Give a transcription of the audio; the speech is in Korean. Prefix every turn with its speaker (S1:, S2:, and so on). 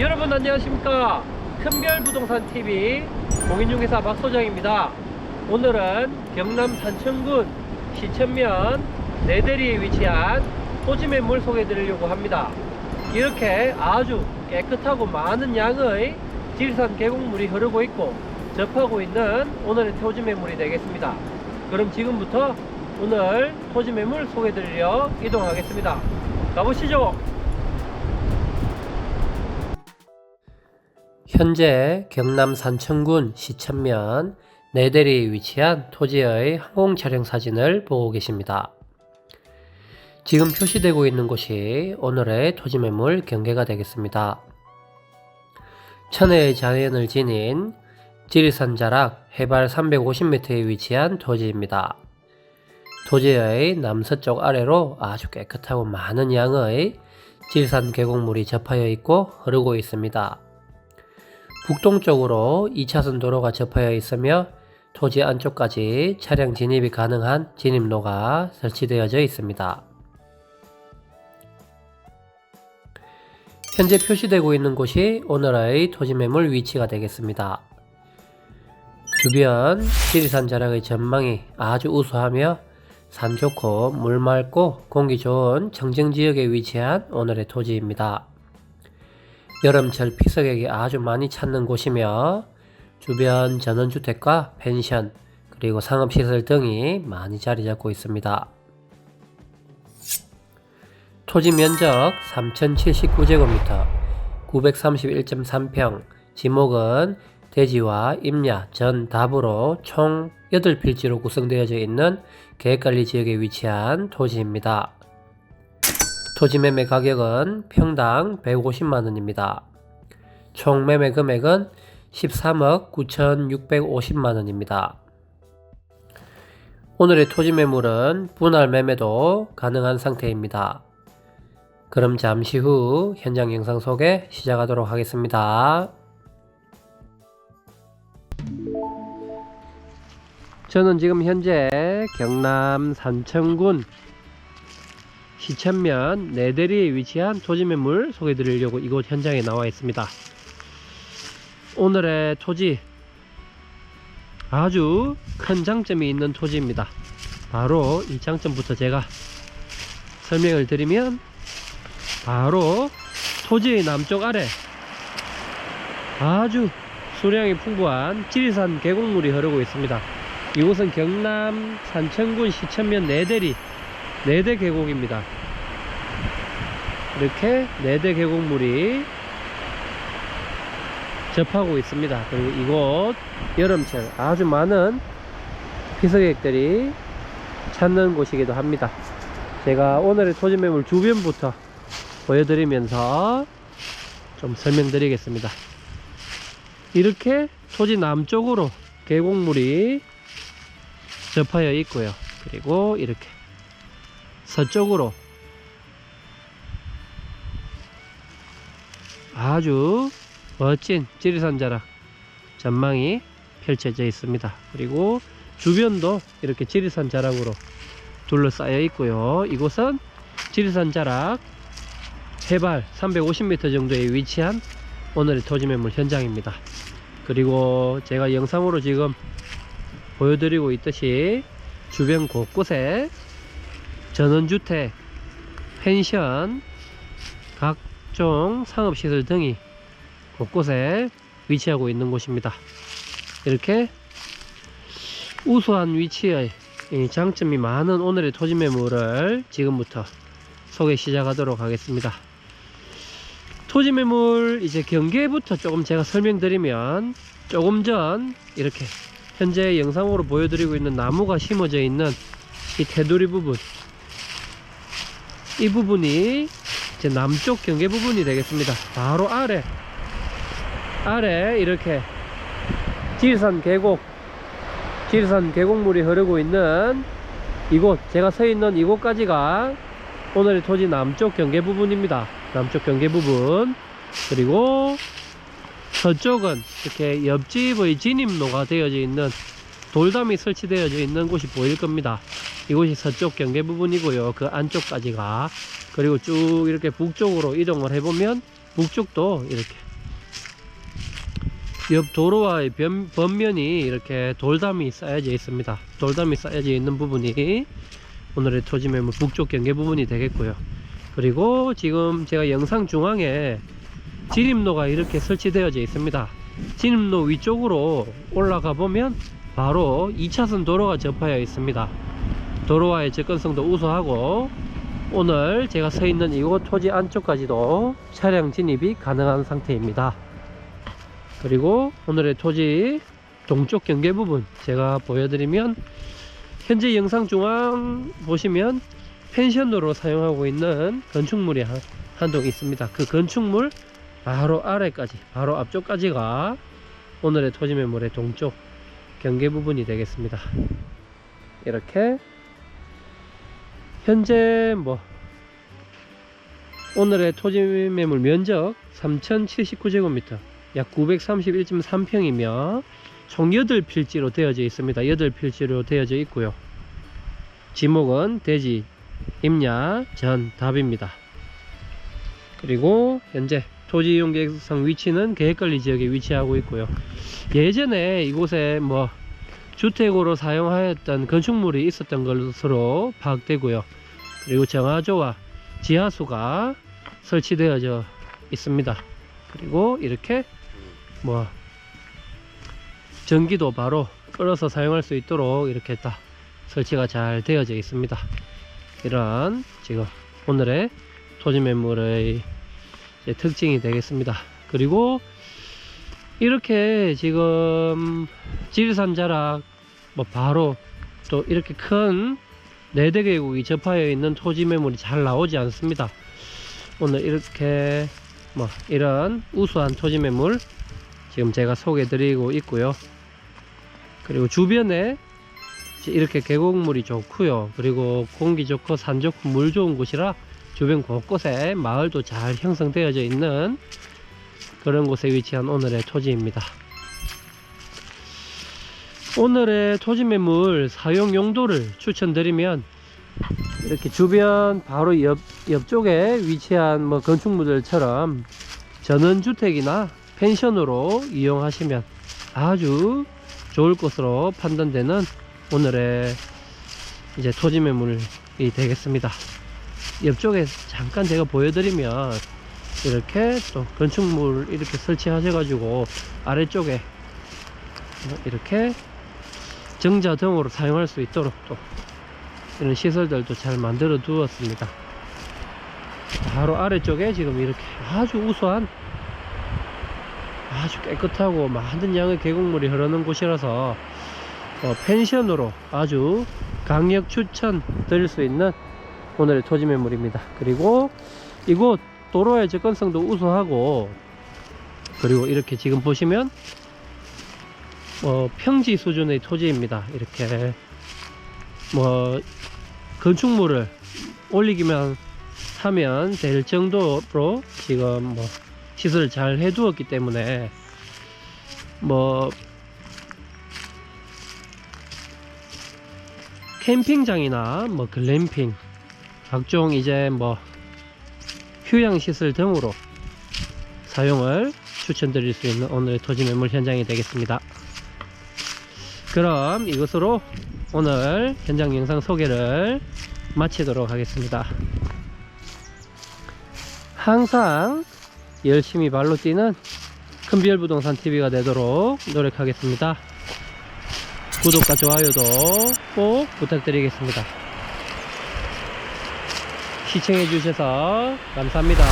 S1: 여러분 안녕하십니까? 큰별부동산TV 공인중개사 박소장입니다. 오늘은 경남 산청군 시천면 내대리에 위치한 토지 매물 소개해 드리려고 합니다. 이렇게 아주 깨끗하고 많은 양의 질산 계곡물이 흐르고 있고 접하고 있는 오늘의 토지 매물이 되겠습니다. 그럼 지금부터 오늘 토지 매물 소개해 드리려 이동하겠습니다. 가보시죠 현재 경남 산청군 시천면 내대리에 위치한 토지의 항공 촬영 사진을 보고 계십니다. 지금 표시되고 있는 곳이 오늘의 토지 매물 경계가 되겠습니다. 천혜의 자연을 지닌 지리산 자락 해발 350m에 위치한 토지입니다. 토지의 남서쪽 아래로 아주 깨끗하고 많은 양의 지리산 계곡물이 접하여 있고 흐르고 있습니다. 북동쪽으로 2차선 도로가 접하여 있으며 토지 안쪽까지 차량 진입이 가능한 진입로가 설치되어져 있습니다. 현재 표시되고 있는 곳이 오늘의 토지 매물 위치가 되겠습니다. 주변 지리산 자락의 전망이 아주 우수하며 산 좋고 물 맑고 공기 좋은 청정 지역에 위치한 오늘의 토지입니다. 여름철 피서객이 아주 많이 찾는 곳이며 주변 전원주택과 펜션 그리고 상업시설 등이 많이 자리 잡고 있습니다. 토지 면적 3079제곱미터 931.3평 지목은 대지와 임야, 전, 답으로 총 8필지로 구성되어져 있는 계획관리 지역에 위치한 토지입니다. 토지 매매 가격은 평당 150만 원입니다. 총 매매 금액은 13억 9,650만 원입니다. 오늘의 토지 매물은 분할 매매도 가능한 상태입니다. 그럼 잠시 후 현장 영상 소개 시작하도록 하겠습니다. 저는 지금 현재 경남 산청군 시천면 내대리에 위치한 토지 매물 소개해 드리려고 이곳 현장에 나와 있습니다. 오늘의 토지 아주 큰 장점이 있는 토지입니다. 바로 이 장점부터 제가 설명을 드리면 바로 토지의 남쪽 아래 아주 수량이 풍부한 지리산 계곡물이 흐르고 있습니다. 이곳은 경남 산청군 시천면 내대리 네대 계곡입니다. 이렇게 네대 계곡물이 접하고 있습니다. 그리고 이곳 여름철 아주 많은 피서객들이 찾는 곳이기도 합니다. 제가 오늘의 토지 매물 주변부터 보여드리면서 좀 설명드리겠습니다. 이렇게 토지 남쪽으로 계곡물이 접하여 있고요. 그리고 이렇게 서쪽으로 아주 멋진 지리산 자락 전망이 펼쳐져 있습니다. 그리고 주변도 이렇게 지리산 자락으로 둘러싸여 있고요. 이곳은 지리산 자락 해발 350m 정도에 위치한 오늘의 토지매물 현장입니다. 그리고 제가 영상으로 지금 보여드리고 있듯이 주변 곳곳에 전원주택, 펜션, 각종 상업시설 등이 곳곳에 위치하고 있는 곳입니다. 이렇게 우수한 위치의 장점이 많은 오늘의 토지 매물을 지금부터 소개 시작하도록 하겠습니다. 토지 매물 이제 경계부터 조금 제가 설명드리면 조금 전 이렇게 현재 영상으로 보여드리고 있는 나무가 심어져 있는 이 테두리 부분 이 부분이 이제 남쪽 경계 부분이 되겠습니다. 바로 아래 아래 이렇게 지리산 계곡 지리산 계곡물이 흐르고 있는 이곳 제가 서 있는 이곳까지가 오늘의 토지 남쪽 경계 부분입니다. 남쪽 경계 부분 그리고 서쪽은 이렇게 옆집의 진입로가 되어져 있는 돌담이 설치되어져 있는 곳이 보일 겁니다. 이곳이 서쪽 경계 부분이고요. 그 안쪽까지가 그리고 쭉 이렇게 북쪽으로 이동을 해보면 북쪽도 이렇게 옆 도로와의 변, 번면이 이렇게 돌담이 쌓여져 있습니다. 돌담이 쌓여져 있는 부분이 오늘의 토지 매물 북쪽 경계 부분이 되겠고요. 그리고 지금 제가 영상 중앙에 진입로가 이렇게 설치되어져 있습니다. 진입로 위쪽으로 올라가 보면 바로 2차선 도로가 접하여 있습니다. 도로와의 접근성도 우수하고 오늘 제가 서 있는 이곳 토지 안쪽까지도 차량 진입이 가능한 상태입니다. 그리고 오늘의 토지 동쪽 경계 부분 제가 보여드리면 현재 영상 중앙 보시면 펜션으로 사용하고 있는 건축물이 한동 있습니다. 그 건축물 바로 아래까지 바로 앞쪽까지가 오늘의 토지 매물의 동쪽 경계 부분이 되겠습니다. 이렇게 현재 뭐 오늘의 토지 매물 면적 3079제곱미터 약 931.3평이며 총 8필지로 되어져 있습니다. 8필지로 되어져 있고요. 지목은 대지, 임야, 전, 답입니다. 그리고 현재 계획상 위치는 계획관리 지역에 위치하고 있고요. 예전에 이곳에 뭐 주택으로 사용하였던 건축물이 있었던 것으로 파악되고요. 그리고 정화조와 지하수가 설치되어져 있습니다. 그리고 이렇게 뭐 전기도 바로 끌어서 사용할 수 있도록 이렇게 딱 설치가 잘 되어져 있습니다. 이런 지금 오늘의 토지 매물의 이제 특징이 되겠습니다. 그리고 이렇게 지금 지리산 자락 뭐 바로 또 이렇게 큰 네대 계곡이 접하여 있는 토지 매물이 잘 나오지 않습니다. 오늘 이렇게 뭐 이런 우수한 토지 매물 지금 제가 소개해 드리고 있고요. 그리고 주변에 이렇게 계곡물이 좋고요. 그리고 공기 좋고 산 좋고 물 좋은 곳이라 주변 곳곳에 마을도 잘 형성되어져 있는 그런 곳에 위치한 오늘의 토지입니다. 오늘의 토지 매물 사용 용도를 추천드리면 이렇게 주변 바로 옆, 옆쪽에 위치한 뭐 건축물들처럼 전원주택이나 펜션으로 이용하시면 아주 좋을 것으로 판단되는 오늘의 이제 토지 매물이 되겠습니다. 옆쪽에 잠깐 제가 보여드리면 이렇게 또 건축물 이렇게 설치하셔 가지고 아래쪽에 이렇게 정자 등으로 사용할 수 있도록 또 이런 시설들도 잘 만들어 두었습니다. 바로 아래쪽에 지금 이렇게 아주 우수한 아주 깨끗하고 많은 양의 계곡물이 흐르는 곳이라서 어, 펜션으로 아주 강력 추천 드릴 수 있는 오늘의 토지 매물입니다. 그리고 이곳 도로의 접근성도 우수하고 그리고 이렇게 지금 보시면 어, 평지 수준의 토지입니다. 이렇게 뭐 건축물을 올리기만 하면 될 정도로 지금 뭐 시설을 잘 해두었기 때문에 뭐 캠핑장이나 뭐 글램핑 각종 이제 뭐 휴양 시설 등으로 사용을 추천드릴 수 있는 오늘의 토지 매물 현장이 되겠습니다. 그럼 이것으로 오늘 현장 영상 소개를 마치도록 하겠습니다. 항상 열심히 발로 뛰는 큰별 부동산 TV가 되도록 노력하겠습니다. 구독과 좋아요도 꼭 부탁드리겠습니다. 시청해 주셔서 감사합니다.